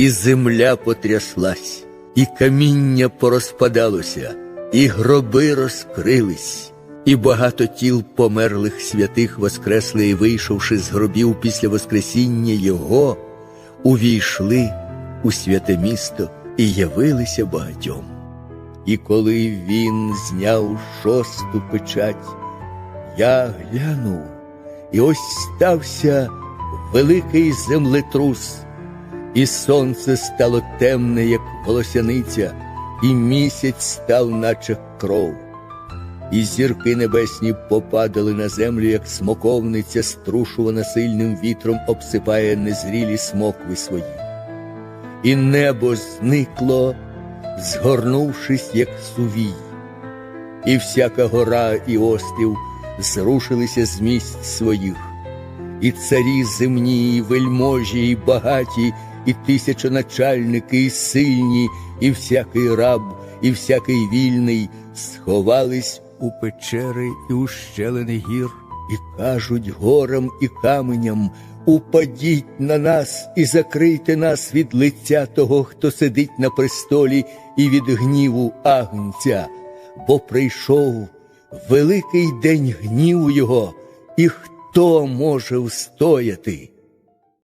і земля потряслась, і каміння порозпадалося, і гроби розкрились, і багато тіл померлих святих воскресли і, вийшовши з гробів після Воскресіння Його, увійшли у святе місто і явилися багатьом. І коли він зняв шосту печать, я глянув, і ось стався великий землетрус, і сонце стало темне, як волосяниця, і місяць став, наче кров. І зірки небесні попадали на землю, як смоковниця, струшувана сильним вітром, обсипає незрілі смокви свої. І небо зникло, згорнувшись, як сувій, і всяка гора і острів зрушилися з місць своїх, і царі земні, і вельможі, і багаті, і тисячоначальники, і сильні, і всякий раб, і всякий вільний сховались у печери і ущелини гір, і кажуть горам і каменям. Упадіть на нас і закрийте нас від лиця того, хто сидить на престолі, і від гніву агнця, бо прийшов великий день гніву його, і хто може встояти?